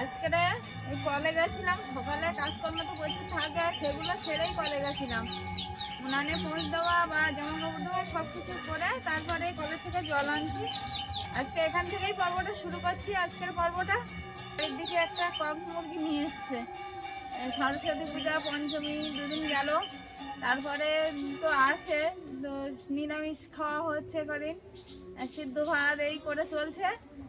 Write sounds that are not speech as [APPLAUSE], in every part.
আজকে কলে গেছিলাম, সকালে কাজকর্ম তো প্রচুর থাকে, সেগুলো সেরেই কলে গেছিলাম। উনানে পৌঁছ দেওয়া বা জামা কাপড় দেওয়া সব কিছু করে তারপরে কলে থেকে জল আনছি। আজকে এখান থেকেই পর্বটা শুরু করছি, আজকের পর্বটা। এর দিকে একটা কক মুরগি নিয়ে এসছে। সরস্বতী পূজা, পঞ্চমী, দুদিন গেল। তারপরে তো আছে, তো নিরামিষ খাওয়া হচ্ছে কদিন। সিদ্ধ ভাত এই করে চলছে।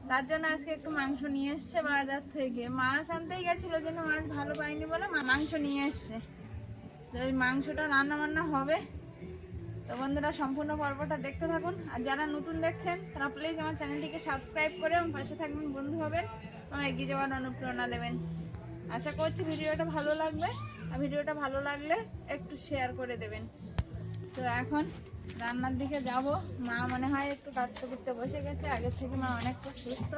তার জন্য আজকে একটু মাংস নিয়ে এসছে বাজার থেকে। মাছ আনতেই গেছিল কিন্তু মাছ ভালো পাইনি বলে মাংস নিয়ে এসছে। তো ওই মাংসটা রান্না বান্না হবে। তো বন্ধুরা, সম্পূর্ণ পর্বটা দেখতে থাকুন। আর যারা নতুন দেখছেন, তারা প্লিজ আমার চ্যানেলটিকে সাবস্ক্রাইব করে আমার পাশে থাকবেন বন্ধু হবেন। এবং এগিয়ে যাওয়ার অনুপ্রেরণা দেবেন। আশা করছি ভিডিওটা ভালো লাগবে আর ভিডিওটা ভালো লাগলে একটু শেয়ার করে দেবেন। তো এখন রান্নার দিকে যাব। মা মনে হয় একটু কাটতে করতে বসে গেছে। আগের থেকে মা অনেকটা সুস্থ।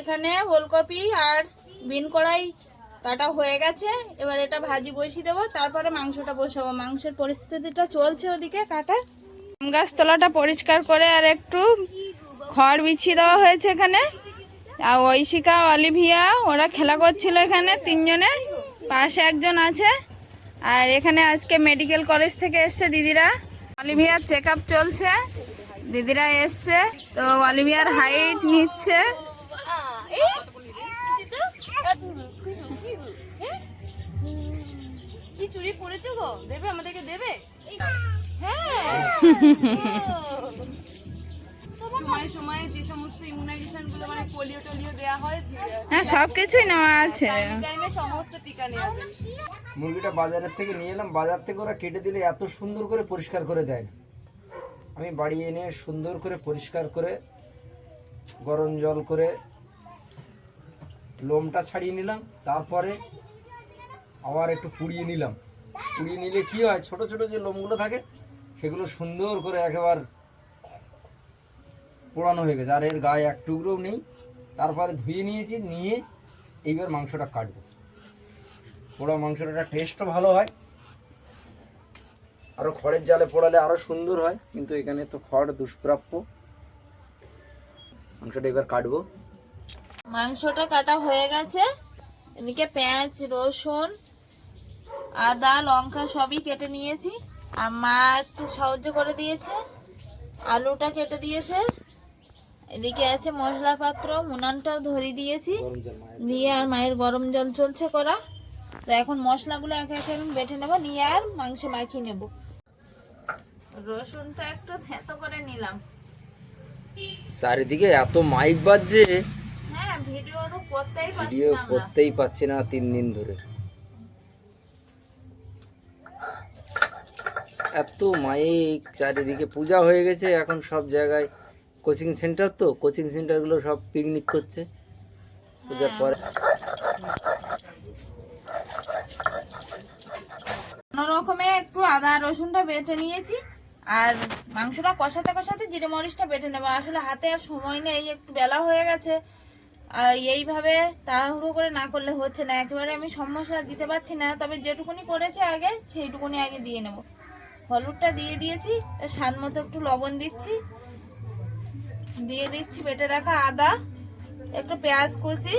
এখানে ওলকপি আর বিন কড়াই কাটা হয়ে গেছে। এবার এটা ভাজি বসিয়ে দেবো। তারপরে মাংসটা বসাবো। মাংসের পরিস্থিতিটা চলছে ওদিকে কাটা। গাছতলাটা পরিষ্কার করে আর একটু খড় বিছিয়ে দেওয়া হয়েছে এখানে। আর ঐশিকা অলিভিয়া ওরা খেলা করছিল এখানে তিনজনে। পাশে একজন আছে। আর এখানে আজকে মেডিকেল কলেজ থেকে এসছে দিদিরা। অলিভিয়ার চেক আপ চলছে। দিদিরা এসছে। তো অলিভিয়ার হাইট নিচ্ছে। কি চুরি করেছ গো? দেবে আমাদেরকে দেবে? হ্যাঁ। [LAUGHS] সময় সময়ে যে সমস্ত ইমিউনাইজেশনগুলো মানে পোলিও টোলিও দেওয়া হয় হ্যাঁ সব কিছুই নেওয়া আছে। টাইমে সমস্ত টিকা নেওয়া মুরগিটা বাজারের থেকে নিয়ে এলাম বাজার থেকে ওরা কেটে দিলে এত সুন্দর করে পরিষ্কার করে দেয়। আমি বাড়ি এনে সুন্দর করে পরিষ্কার করে গরম জল করে লোমটা ছাড়িয়ে নিলাম তারপরে আবার একটু পুড়িয়ে নিলাম। পুড়িয়ে নিলে কি হয় ছোট ছোট যে লোমগুলো থাকে সেগুলো সুন্দর করে একেবারে পোড়ানো হয়ে গেছে। আর এর গায়ে এক টুকরোও নেই। তারপরে ধুয়ে নিয়েছি, নিয়ে এইবার মাংসটা কাটবো। পোড়া মাংসটা টেস্টও ভালো হয়। আরও খড়ের জালে পোড়ালে আরও সুন্দর হয়। কিন্তু এখানে তো খড় দুষ্প্রাপ্য। মাংসটা এবার কাটবো। মাংসটা কাটা হয়ে গেছে। এদিকে পেঁয়াজ, রসুন, আদা, লঙ্কা সবই কেটে নিয়েছি। আর মা একটু সাহায্য করে দিয়েছে। আলুটা কেটে দিয়েছে। এদিকে আছে মশলার পাত্র মুনানটাও ধরিয়ে দিয়েছি। দিয়ে আর মায়ের গরম জল চলছে করা। তো এখন মশলাগুলো একে একে আমি বেটে নেব নিয়ে আর মাংসে মাখিয়ে নেব। রসুনটা একটু থেতো করে নিলাম। চারিদিকে এত মাইক বাজছে। হ্যাঁ ভিডিও তো করতেই পারছি ভিডিও করতেই পাচ্ছি না তিন দিন ধরে। এত মাইক চারিদিকে পূজা হয়ে গেছে এখন সব জায়গায় কোচিং সেন্টার তো কোচিং সেন্টারগুলো সব পিকনিক করছে। পূজার পরে। কোনো রকমে একটু আদা রসুনটা বেটে নিয়েছি আর মাংসটা কষাতে কষাতে জিরে মরিচটা বেটে নেব। আসলে হাতে আর সময় নেই একটু বেলা হয়ে গেছে। আর এইভাবে তাড়াহুড়ো করে না করলে হচ্ছে না। একেবারে আমি মশলা দিতে পারছি না তবে যেটুকুনি করেছে আগে সেইটুকুনি আগে দিয়ে নেব। হলুদটা দিয়ে দিয়েছি স্বাদ মতো একটু লবণ দিচ্ছি। দিয়ে দিচ্ছি, বেটে রাখা আদা, একটু পেঁয়াজ কুচি,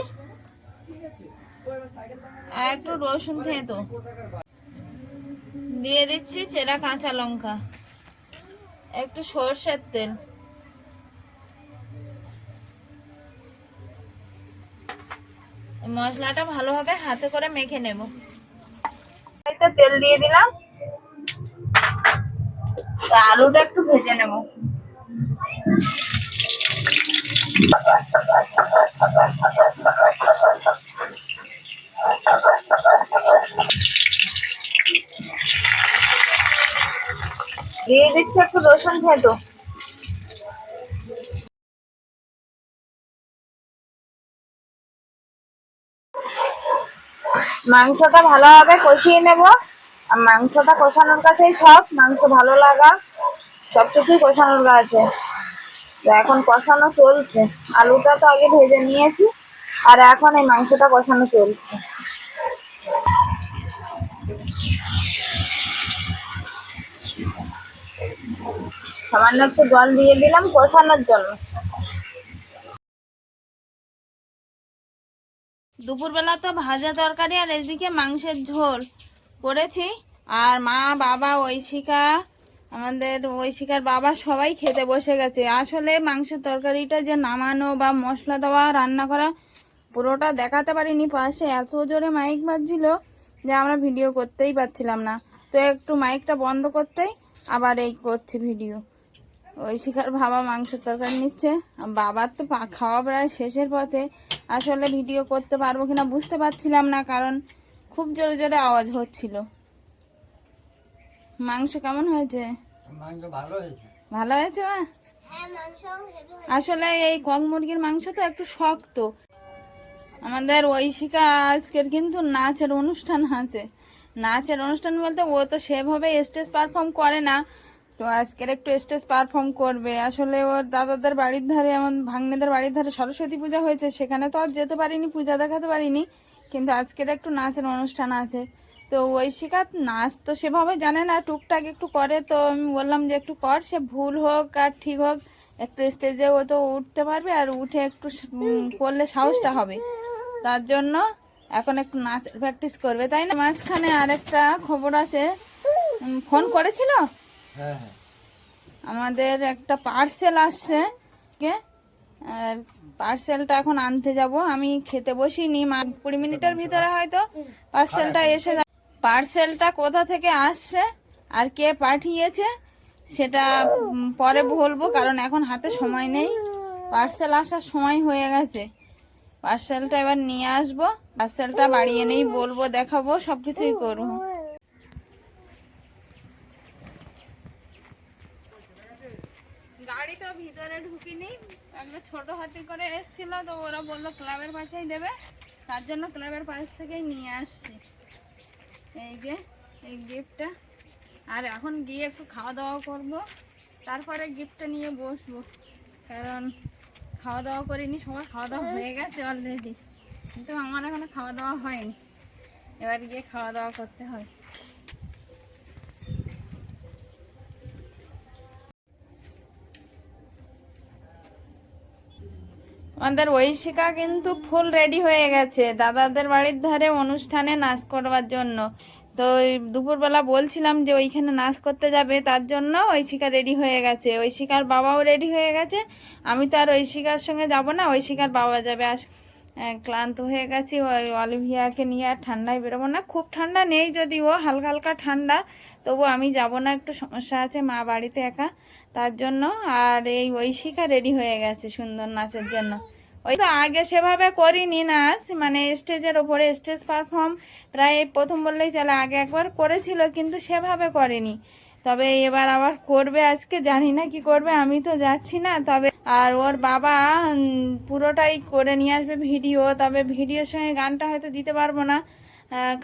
আর একটু রসুন থেঁতো। দিয়ে দিচ্ছি চেরা কাঁচা লঙ্কা, একটু সর্ষের তেল। মশলাটা ভালোভাবে হাতে করে মেখে নেব। একটা তেল দিয়ে দিলাম। আলুটা একটু ভেজে নেব। দিয়ে দিচ্ছি একটু রসুন থেতো মাংসটা ভালোভাবে কষিয়ে নেব। আর মাংসটা কষানোর কাছেই সব, মাংস ভালো লাগা সব কিছুই কষানোর কাছে। এখন কষানো চলছে। আলুটা তো আগে ভেজে নিয়েছি, আর এখন এই মাংসটা কষানো চলছে। সামান্য একটু জল দিয়ে দিলাম কষানোর জন্য। দুপুরবেলা তো ভাজা তরকারি আর এদিকে মাংসের ঝোল করেছি, আর মা, বাবা, ঐশিকা আমাদের ঐশিকার বাবা সবাই খেতে বসে গেছে। আসলে মাংসের তরকারিটা যে নামানো বা মশলা দেওয়া, রান্না করা, পুরোটা দেখাতে পারিনি। পাশে এত জোরে মাইক বাজছিল যে আমরা ভিডিও করতেই পারছিলাম না। তো একটু মাইকটা বন্ধ করতেই আবার এই করছি ভিডিও। ওই শিখার বাবা মাংসের তরকারি নিচ্ছে। বাবার তো খাওয়া প্রায় শেষের পথে। আসলে ভিডিও করতে পারব কিনা বুঝতে পারছিলাম না, কারণ খুব জোরে জোরে আওয়াজ হচ্ছিল। মাংস কেমন হয়েছে? ভালো হয়েছে। মা? আসলে এই কক মুরগির মাংস তো একটু শক্ত। আমাদের ঐশিকা আজকের কিন্তু নাচের অনুষ্ঠান আছে। নাচের অনুষ্ঠান বলতে ও তো সেভাবে স্টেজ পারফর্ম করে না। তো আজকের একটু স্টেজ পারফর্ম করবে। আসলে ওর দাদাদের বাড়ির ধারে এমন ভাগ্নেদের বাড়ির ধারে সরস্বতী পূজা হয়েছে। সেখানে তো আর যেতে পারিনি পূজা দেখাতে পারিনি। কিন্তু আজকের একটু নাচের অনুষ্ঠান আছে। তো ঐশিকা নাচ তো সেভাবে জানে না টুকটাক একটু করে তো আমি বললাম যে একটু কর সে ভুল হোক আর ঠিক হোক একটু স্টেজে ও তো উঠতে পারবে আর উঠে একটু করলে সাহসটা হবে। তার জন্য এখন একটু নাচ প্র্যাকটিস করবে তাই না? মাঝখানে আরেকটা খবর আছে ফোন করেছিল? হ্যাঁ হ্যাঁ। আমাদের একটা পার্সেল আসছে কে? আর পার্সেলটা এখন আনতে যাব আমি খেতে বসিনি কুড়ি মিনিটের ভিতরে হয়তো পার্সেলটা এসে যাবে পার্সেলটা কোথা থেকে আসছে আর কে পাঠিয়েছে, সেটা পরে বলব, কারণ এখন হাতে সময় নেই। পার্সেল আসার সময় হয়ে গেছে। পার্সেলটা এবার নিয়ে আসব, পার্সেলটা বাড়ি এনেই বলব, দেখাবো সব কিছুই করব। গাড়ি তো ভিতরে ঢুকিনি ছোট হাতি করে এসেছিল, তো ওরা বলল ক্লাবের পাশেই দেবে, তার জন্য ক্লাবের পাশ থেকেই নিয়ে আসছি। এই যে, এই গিফটটা। আর এখন গিয়ে একটু খাওয়া দাওয়া করব। তারপরে গিফটটা নিয়ে বসবো। কারণ খাওয়া দাওয়া করিনি, সবার খাওয়া দাওয়া হয়ে গেছে অলরেডি কিন্তু আমার এখনও খাওয়া দাওয়া হয়নি। এবার গিয়ে খাওয়া দাওয়া করতে হয়। আমাদের ঐশিকা কিন্তু ফুল রেডি হয়ে গেছে। দাদাদের বাড়ির ধারে অনুষ্ঠানে নাচ করবার জন্য। তো দুপুরবেলা বলছিলাম যে ওইখানে নাচ করতে যাবে, তার জন্য ঐশিকা রেডি হয়ে গেছে। ঐশিকার বাবাও রেডি হয়ে গেছে। আমি তো আর ঐশিকার সঙ্গে যাব না, ঐশিকার বাবা যাবে। আস ক্লান্ত হয়ে গেছি। ওই অলিভিয়াকে নিয়ে আর ঠান্ডায় বেরোবো না। খুব ঠান্ডা নেই যদিও, হালকা হালকা ঠান্ডা। তবু আমি যাব না, একটু সমস্যা আছে, মা বাড়িতে একা। তার জন্য আর এই ঐশিকা রেডি হয়ে গেছে সুন্দর নাচের জন্য। ওই তো আগে সেভাবে করিনি নাচ মানে স্টেজের ওপরে স্টেজ পারফর্ম প্রায় প্রথম বললেই চলে, আগে একবার করেছিল কিন্তু সেভাবে করেনি। তবে এবার আবার করবে আজকে, জানি না কি করবে, আমি তো যাচ্ছি না। তবে আর ওর বাবা পুরোটাই করে নিয়ে আসবে ভিডিও, তবে ভিডিওর সঙ্গে গানটা হয়তো দিতে পারব না।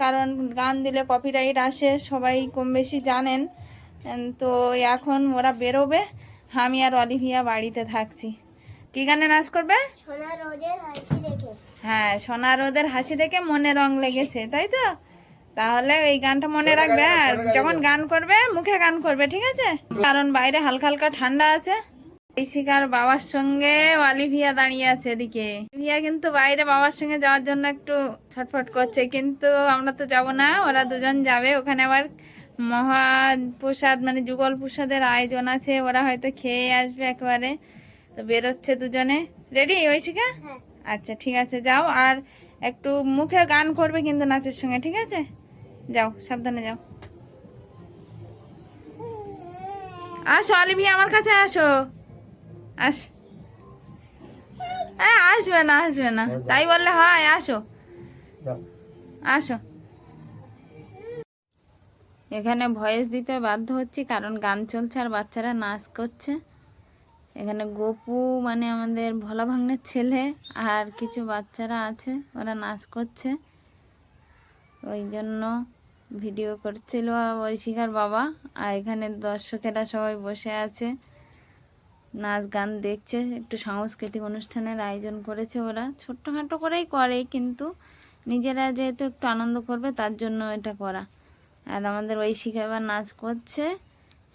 কারণ গান দিলে কপিরাইট আসে, সবাই কম বেশি জানেন। তো এখন ওরা বেরোবে আমি আর অলিভিয়া বাড়িতে থাকছি। কি গানে নাচ করবে? সোনা রোদের হাসি দেখে। হ্যাঁ সোনা রোদের হাসি দেখে মনে রং লেগেছে তাই তো? তাহলে এই গানটা মনে রাখবে আর যখন গান করবে মুখে গান করবে ঠিক আছে? কারণ বাইরে হালকা হালকা ঠান্ডা আছে। এই শিকার বাবার সঙ্গে অলিভিয়া দাঁড়িয়ে আছে এদিকে। ভিয়া কিন্তু বাইরে বাবার সঙ্গে যাওয়ার জন্য একটু ছটফট করছে কিন্তু আমরা তো যাব না ওরা দুজন যাবে ওখানে আবার মহাপ্রসাদ মানে যুগল প্রসাদের আয়োজন আছে ওরা হয়তো খেয়ে আসবে একেবারে। তো বেরোচ্ছে দুজনে। রেডি ঐশিকা? হ্যাঁ। আচ্ছা ঠিক আছে যাও। আর একটু মুখে গান করবে কিন্তু নাচের সঙ্গে ঠিক আছে? যাও সাবধানে যাও। আসো অলিভিয়া আমার কাছে আসো। আস। হ্যাঁ আসবে না আসবে না। তাই বললে হয় আসো। আসো। এখানে ভয়েস দিতে বাধ্য হচ্ছি, কারণ গান চলছে আর বাচ্চারা নাচ করছে। এখানে গোপু মানে আমাদের ভোলা ভাঙনের ছেলে আর কিছু বাচ্চারা আছে, ওরা নাচ করছে। ওই জন্য ভিডিও করছিল ঐশিকার বাবা, আর এখানে দর্শকেরা সবাই বসে আছে। নাচ গান দেখছে, একটু সাংস্কৃতিক অনুষ্ঠানের আয়োজন করেছে ওরা। ছোট্টখাটো করেই করে, কিন্তু নিজেরা যেহেতু একটু আনন্দ করবে, তার জন্য এটা করা। আর আমাদের ঐশিকা এবার নাচ করছে।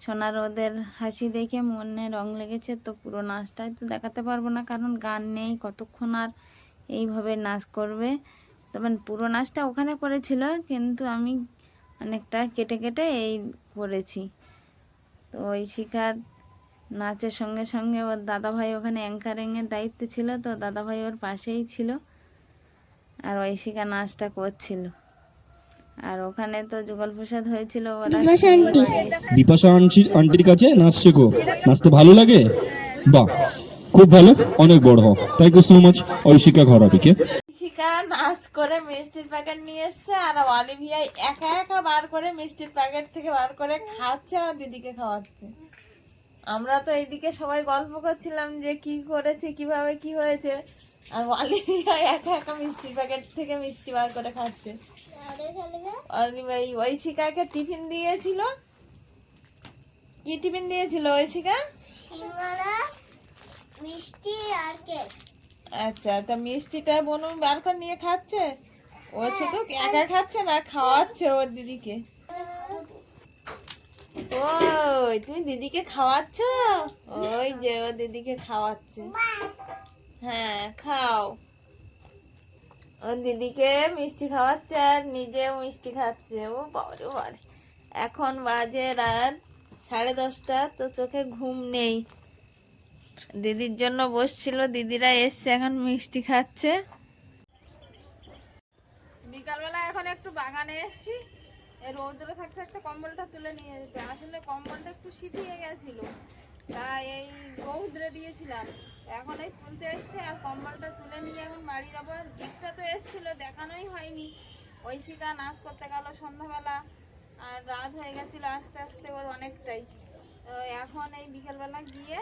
সোনার ওদের হাসি দেখে মনে রং লেগেছে, তো পুরো নাচটাই তো দেখাতে পারব না, কারণ গান নেই, কতক্ষণ আর এইভাবে নাচ করবে। তবে পুরো নাচটা ওখানে করেছিল, কিন্তু আমি অনেকটা কেটে কেটে এই করেছি। তো ওই শিখার নাচের সঙ্গে সঙ্গে ওর দাদাভাই ওখানে অ্যাঙ্কারিংয়ের দায়িত্বে ছিল, তো দাদাভাই ওর পাশেই ছিল। আর ওই শিখা নাচটা করছিল। আর ওখানে তো যুগল প্রসাদ হয়েছিল বিপাশা আন্টি আন্টির কাছে নাচ শেখো নাচতে ভালো লাগে? বাহ খুব ভালো। অনেক বড় হও। Thank you so much Oishika ঘরাবিকে। Shikha নাচ করে মিষ্টির প্যাকেট নিয়ে এসছে আর অলিভিয়া একা একা বার করে মিষ্টির প্যাকেট থেকে বার করে খাচ্ছে আর দিদিকে খাওয়াচ্ছে। আমরা তো এইদিকে সবাই গল্প করছিলাম যে কি করেছে কীভাবে কি হয়েছে। আর অলিভিয়া একা একা মিষ্টির প্যাকেট থেকে মিষ্টি বার করে খাচ্ছে। খেলবে ঐশিকাকে টিফিন দিয়েছিল? কি টিফিন দিয়েছিল ঐশিকা? মিষ্টি আর কেক। আচ্ছা তা মিষ্টিটা বনু বার করে নিয়ে খাচ্ছে? ও শুধু একা খাচ্ছে না খাওয়াচ্ছে ওর দিদিকে? ওই তুমি দিদিকে খাওয়াচ্ছ? ওই যে ও দিদিকে খাওয়াচ্ছে। হ্যাঁ খাও। দিদিকে মিষ্টি খাওয়াচ্ছে আর নিজেও মিষ্টি খাচ্ছে। ও বাবারে বাবারে এখন বাজে রাত সাড়ে দশটা, তো চোখে ঘুম নেই। দিদির জন্য বসছিল, দিদিরা এসছে এখন মিষ্টি খাচ্ছে। বিকালবেলা এখন একটু বাগানে এসছি। রৌদ্রে থাকতে থাকতে কম্বলটা তুলে নিয়ে যেতে। আসলে কম্বলটা একটু শীতিয়ে গেছিল। তাই এই রৌদ্রে দিয়েছিলাম। এখন এই তুলতে এসছে আর কম্বলটা তুলে নিয়ে এখন বাড়ি যাব। আর গিফটটা তো এসেছিল, দেখানোই হয়নি। ঐশিকা নাচ করতে গেল সন্ধ্যাবেলা আর রাত হয়ে গেছিল আস্তে আস্তে ওর অনেকটাই। তো এখন এই বিকেলবেলা গিয়ে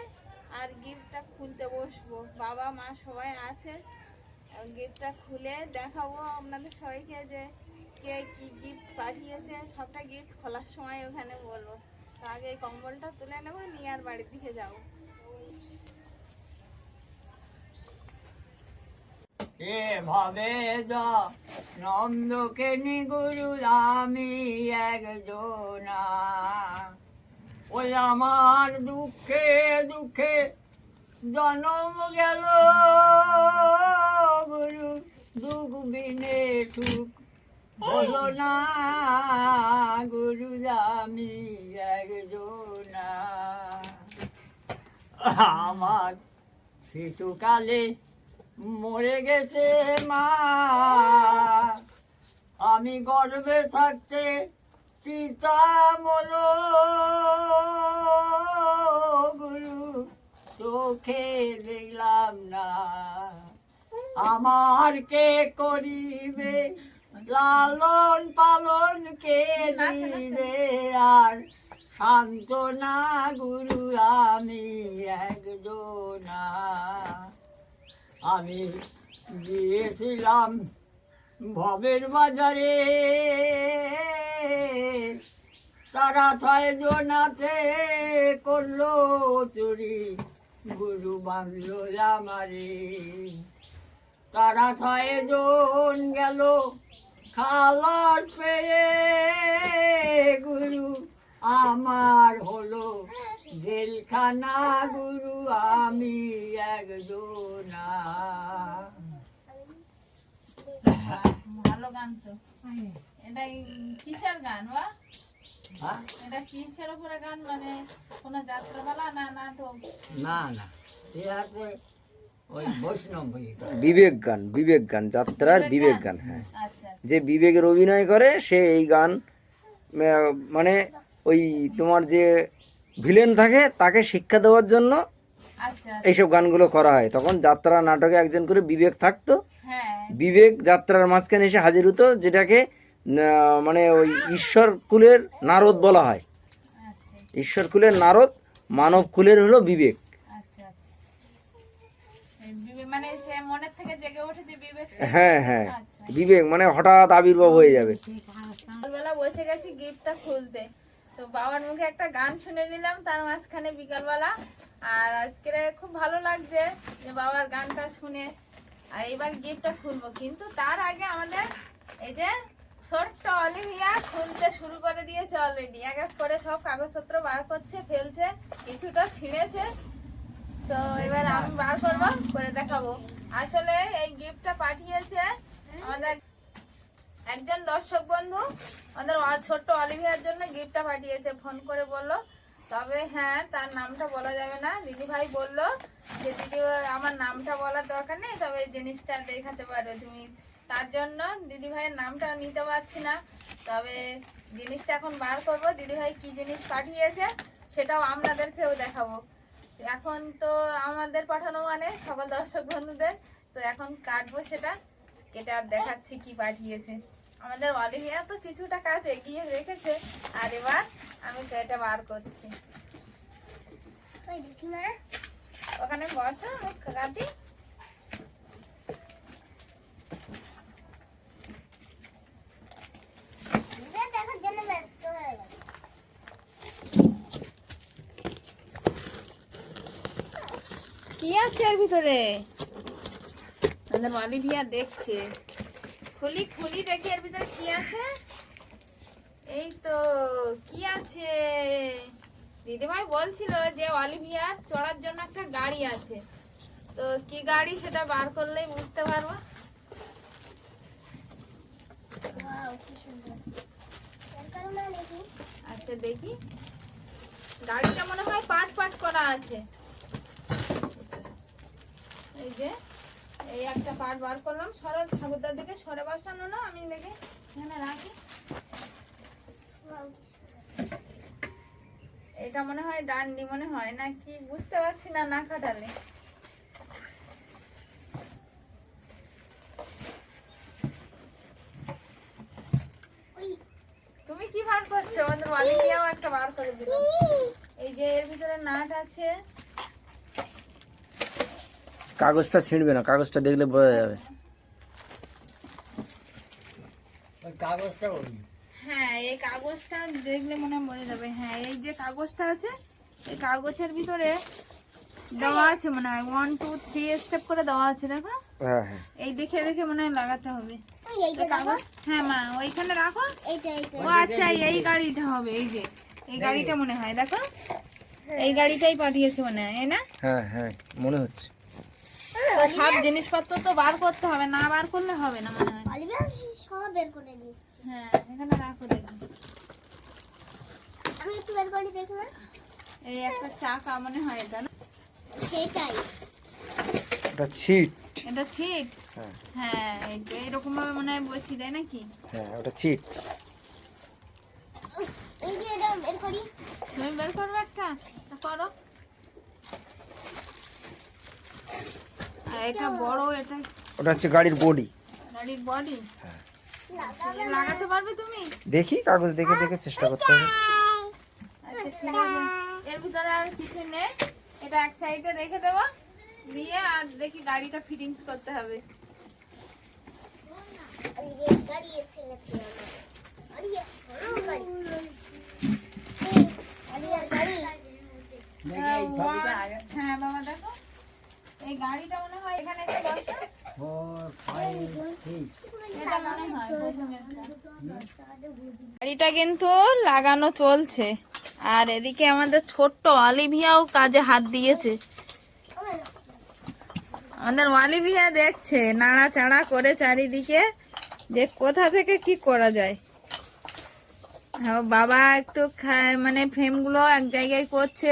আর গিফটটা খুলতে বসবো। বাবা, মা সবাই আছে। গিফটটা খুলে দেখাবো আপনাদের সবাইকে যে কে কি গিফট পাঠিয়েছে। সবটা গিফট খোলার সময় ওখানে বলব। তো আগে এই কম্বলটা তুলে নেব, নিয়ে আর বাড়ির দিকে যাব। এভাবে নন্দকে নিগুরু আমি একজনা। ওই আমার দুঃখে দুঃখে জনম গেল। গুরু দুঃখ বিনে সুখ হলো না, গুরু আমি একজনা। আমার শিশুকালে মরে গেছে মা। আমি গর্বে থাকতে পিতা মল গুরু চোখে দেখলাম না। আমার কে করিবে? লালন পালন কে দিবে? আর সান্ত্বনা গুরু, আমি একজনা। আমি গিয়েছিলাম ভবের বাজারে। তারা ছয় জনাতে করল চুরি, গুরু বাংলো আমারে তারা ছয় জন গেল খালার পেয়ে, গুরু আমার হলো জেলখানা গুরু আমি একজনা ভালো গান তো। এটা কিসের গান বা? এটা কিসের উপরে গান মানে কোনো যাত্রাপালা না নাটক? না না। আছে। বিবেক গান বিবেক গান যাত্রার বিবেক গান? হ্যাঁ। আচ্ছা যে বিবেকের অভিনয় করে সে এই গান মানে ওই তোমার যে ভিলেন থাকে তাকে শিক্ষা দেওয়ার জন্য আচ্ছা এইসব গানগুলো করা হয়। তখন যাত্রা নাটকে একজন করে বিবেক থাকতো। হ্যাঁ। বিবেক যাত্রার মাঝখানে এসে হাজির হতো যেটাকে মানে ওই ঈশ্বর কুলের নারদ বলা হয়। আচ্ছা। ঈশ্বর কুলের নারদ মানব কুলের হলো বিবেক। আচ্ছা আচ্ছা। মানে হ্যাঁ হ্যাঁ। আচ্ছা। বিবেক মানে হঠাৎ আবির্ভাব হয়ে যাবে। বসে গেছি গিফটটা খুলতে। তো বাবার মুখে একটা গান শুনে নিলাম, তার মাঝখানে বিকালবেলা। আর আজকে খুব ভালো লাগছে যে বাবার গানটা শুনে। আর এবার গিফটটা খুলবো, কিন্তু তার আগে আমাদের এই যে ছোট্ট অলিভিয়া খুলতে শুরু করে দিয়েছে অলরেডি এক এক করে সব কাগজপত্র বার করছে, ফেলছে, কিছুটা ছিঁড়েছে। তো এবার আমি বার করব, করে দেখাবো। আসলে এই গিফটটা পাঠিয়েছে আমাদের একজন দর্শক বন্ধু, আমাদের ছোট্ট অলিভিয়ার জন্য গিফটটা পাঠিয়েছে ফোন করে বলল। তবে হ্যাঁ তার নামটা বলা যাবে না। দিদি ভাই বলল যে, দিদি, আমার নামটা বলার দরকার নেই, তবে জিনিসটা দেখাতে পারো তুমি। তার জন্য দিদি ভাইয়ের নামটা নিতে পারছি না। তবে জিনিসটা এখন বার করব। দিদি ভাই কি জিনিস পাঠিয়েছে, সেটাও আপনাদেরকেও দেখাবো। এখন তো আমাদের পাঠানো মানে সকল দর্শক বন্ধুদের, তো এখন কাটবো সেটা। কেটে আর দেখাচ্ছি কি পাঠিয়েছে। আমাদের অলিভিয়া তো কিছুটা কাজ এগিয়ে রেখেছে। আর এবার আমি সেটা বার করছি। ওখানে বসো কাটি। কি আছে এর ভিতরে? আমাদের অলিভিয়া দেখছে। খুলি খুলি দেখি এর ভিতরে কি আছে। এই তো কি আছে? দিদিভাই বলছিল যে অলিভিয়ার চড়ার জন্য একটা গাড়ি আছে। তো কি গাড়ি সেটা বার করলেই বুঝতে পারব। আচ্ছা দেখি। গাড়িটা মনে হয় পাট পাট করা আছে। এই যে এই একটা পাট বার করলাম। সরে, ঠাকুরদার দিকে সরে বসানো না, আমি দেখি এখানে রাখি। এটা মনে হয় ডান্ডি, মনে হয় না কি বুঝতে পারছি না না কাটালে তুমি কি বার করছ? আমাদের ওয়ালিদিয়াও একটা বার করে দিল এই যে এর ভিতরে নাট আছে কাগজটা ছিঁড়বে না কাগজটা দেখলে বোঝা যাবে। কাগজটা হ্যাঁ এই কাগজটা দেখলে মনে হয় যাবে। হ্যাঁ এই যে কাগজটা আছে এই কাগজের ভিতরে দেওয়া আছে মনে হয়। ওয়ান টু থ্রি স্টেপ করে দেওয়া আছে দেখো। হ্যাঁ হ্যাঁ। এই দেখে দেখে মনে হয় লাগাতে হবে। হ্যাঁ মা ওইখানে রাখো। ও আচ্ছা এই গাড়িটা হবে এই যে। এই গাড়িটা মনে হয় দেখো। এই গাড়িটাই পাঠিয়েছে মনে হয় এই না? হ্যাঁ হ্যাঁ মনে হচ্ছে। সব জিনিসপত্র তো বার করতে হবে না বার করলে হবে না মনে হয়। সব বের করে দিচ্ছে। হ্যাঁ এখানে রাখো দেখি। আমি একটু বের করি দেখো এই একটা চাকা মনে হয় এটা না? সেটাই। ওটা ছিট। এটা ছিট? হ্যাঁ। হ্যাঁ এরকম ভাবে মনে হয় বসি দেয় নাকি? হ্যাঁ ওটা ছিট। এই যে এটা বের করি। তুমি বের করবে একটা? করো। এটা বড় এটা ওটা হচ্ছে গাড়ির বডি গাড়ির বডি লাগাবো লাগাতে পারবে তুমি? দেখি কাগজ দেখে দেখে চেষ্টা করতে হবে। এর ভিতরে আর কিছু নেই। এটা এক সাইডে রেখে দেবো। দিয়ে আর দেখি গাড়িটা ফিটিংস করতে হবে। আগে হ্যাঁ বাবা দেখো। এই গাড়িটা মনে হয় এখানে একটা বসা মনে হয়। গাড়িটা কিন্তু লাগানো চলছে। আর এদিকে আমাদের ছোট্ট অলিভিয়াও কাজে হাত দিয়েছে। আমাদের অলিভিয়া দেখছে নাড়াচাড়া করে চারিদিকে যে কোথা থেকে কি করা যায়। হ্যাঁ, বাবা একটু মানে ফ্রেমগুলো এক জায়গায় করছে।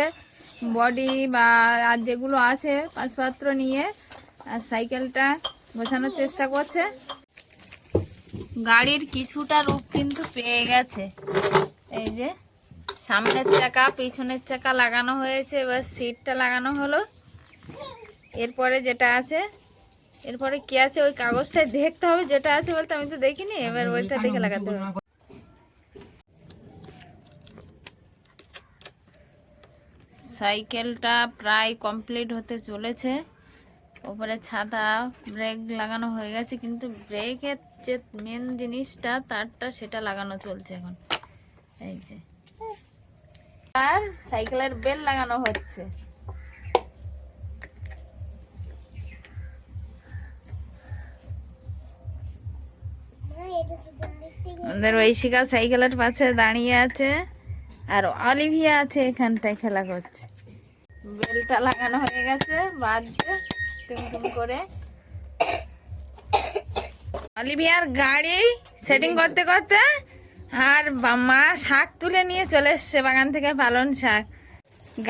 বডি বা আর যেগুলো আছে আসবাবপত্র নিয়ে, আর সাইকেলটা গোছানোর চেষ্টা করছে। গাড়ির কিছুটা রূপ কিন্তু পেয়ে গেছে। এই যে, সামনের চাকা, পিছনের চাকা লাগানো হয়েছে, এবার সিটটা লাগানো হলো। এরপরে যেটা আছে, এরপরে কি আছে ওই কাগজটায় দেখতে হবে, যেটা আছে বলতে আমি তো দেখিনি, এবার ওইটা দেখে লাগাতে হবে। সাইকেলটা প্রায় কমপ্লিট হতে চলেছে। ওপরে ছাতা, ব্রেক লাগানো হয়ে গেছে, কিন্তু ব্রেকের যে মেন জিনিসটা, তারটা সেটা লাগানো চলছে এখন। এই যে। আর সাইকেলের বেল লাগানো হচ্ছে। আমাদের ঐশিকা সাইকেলের পাশে দাঁড়িয়ে আছে, আর অলিভিয়া আছে এখানটায় খেলা করছে। বেলটা লাগানো হয়ে গেছে বাজছে টুমটুম করে। অলিভিয়ার গাড়ি সেটিং করতে করতে আর মা শাক তুলে নিয়ে চলে এসছে বাগান থেকে পালন শাক।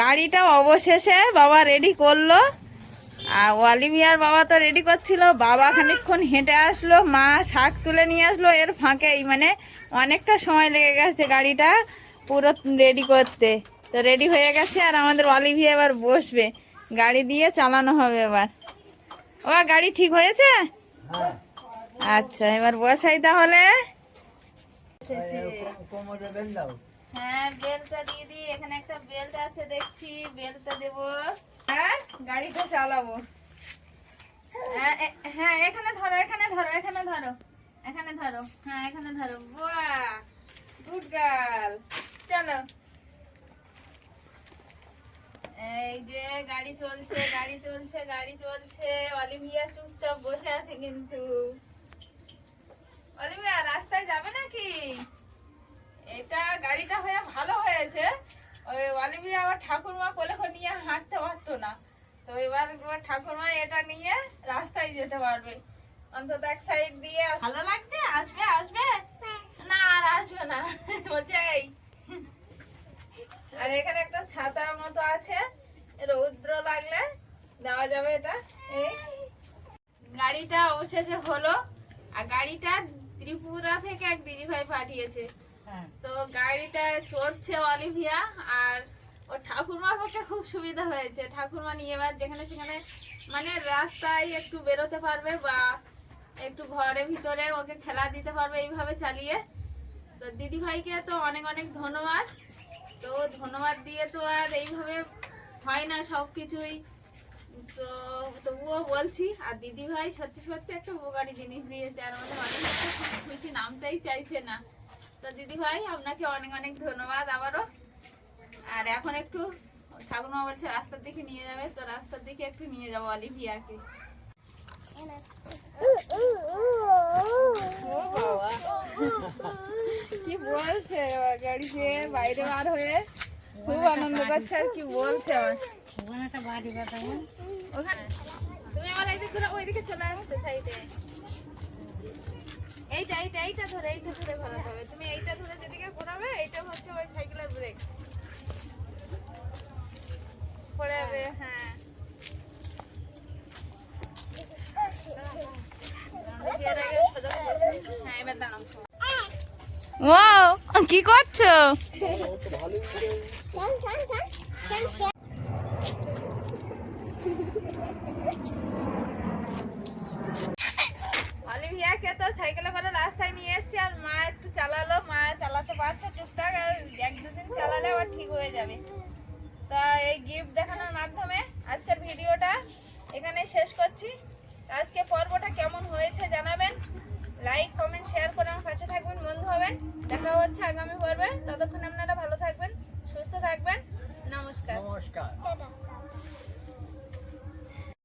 গাড়িটা অবশেষে বাবা রেডি করল। আর অলিভিয়ার বাবা তো রেডি করছিল, বাবা খানিকক্ষণ হেঁটে আসলো, মা শাক তুলে নিয়ে আসলো, এর ফাঁকেই মানে অনেকটা সময় লেগে গেছে গাড়িটা পুরো রেডি করতে। তো রেডি হয়ে গেছে আর আমাদের অলিভিয়া এবার বসবে। গাড়ি দিয়ে চালানো হবে এবার। ও গাড়ি ঠিক হয়েছে? আচ্ছা এবার বসাই তাহলে। হ্যাঁ বেলটা দিয়ে দিই। এখানে একটা বেল্ট আছে দেখছি। বেলটা দেবো। আর গাড়িটা চালাবো। হ্যাঁ, হ্যাঁ এখানে ধরো এখানে ধরো এখানে ধরো। এখানে ধরো। হ্যাঁ এখানে ধরো। বাহ! গুড গার্ল চলো। এই যে গাড়ি চলছে গাড়ি চলছে গাড়ি চলছে। অলিভিয়া চুপচাপ বসে আছে কিন্তু। অলিভিয়া, রাস্তায় যাবে নাকি? এটা গাড়িটা হয়ে ভালো হয়েছে। ওই অলিভিয়া আবার ঠাকুরমা কোলে নিয়ে হাঁটতে পারতো না। তো এবার এবার ঠাকুরমা এটা নিয়ে রাস্তায় যেতে পারবে। অন্তত এক সাইড দিয়ে ভালো লাগছে? আসবে আসবে? না আর আসবে না। [LAUGHS] বলছে, এই আর এখানে একটা ছাতার মতো আছে। রৌদ্র লাগলে দেওয়া যাবে এটা। এই গাড়িটা অবশেষে হলো। আর গাড়িটা ত্রিপুরা থেকে এক দিদিভাই পাঠিয়েছে। তো গাড়িটা চড়ছে অলিভিয়া আর ও ঠাকুরমার পক্ষে খুব সুবিধা হয়েছে। ঠাকুরমা নিয়ে এবার যেখানে সেখানে মানে রাস্তায় একটু বেরোতে পারবে বা একটু ঘরের ভিতরে ওকে খেলা দিতে পারবে এইভাবে চালিয়ে। তো দিদিভাইকে তো অনেক অনেক ধন্যবাদ। তো ধন্যবাদ দিয়ে তো আর এইভাবে হয় না সব কিছুই তো তবুও বলছি, আর দিদি ভাই সত্যি সত্যি একটা উপকারী জিনিস দিয়েছে, আর আমাদের অনেক খুশি নামতেই চাইছে না। তো দিদি ভাই আপনাকে অনেক অনেক ধন্যবাদ আবারও। আর এখন একটু ঠাকুরমা বলছে, রাস্তার দিকে নিয়ে যাবে, তো রাস্তার দিকে একটু নিয়ে যাব অলিভিয়াকে। কি বলছে গাড়িতে বাইরে বার হয়ে খুব আনন্দ করছে আর কি বলছে তুমি আমার এইদিকে ঘুরে ওইদিকে চলে আসছো সাইডে। এইটা এইটা এইটা ধরে এইটা ধরে ঘোরাতে হবে। তুমি এইটা ধরে যেদিকে ঘোরাবে, এইটা হচ্ছে ওই সাইকেলের ব্রেক যাবে হ্যাঁ এর আগে সোজা করে বসে। হ্যাঁ এবার দাঁড়াও ও কি করছ? তো সাইকেলে করে রাস্তায় নিয়ে আর মা একটু চালালো। মা চালাতে টুকটাক আর এক চালালে আবার ঠিক হয়ে যাবে। তা এই গিফট দেখানোর মাধ্যমে আজকের ভিডিওটা এখানেই শেষ করছি। কেমন হয়েছে জানাবেন। লাইক কমেন্ট শেয়ার করে আমার পাশে থাকবেন বন্ধু হবেন। দেখা হচ্ছে আগামী পর্বে। ততক্ষণ আপনারা ভালো থাকবেন সুস্থ থাকবেন। নমস্কার। নমস্কার।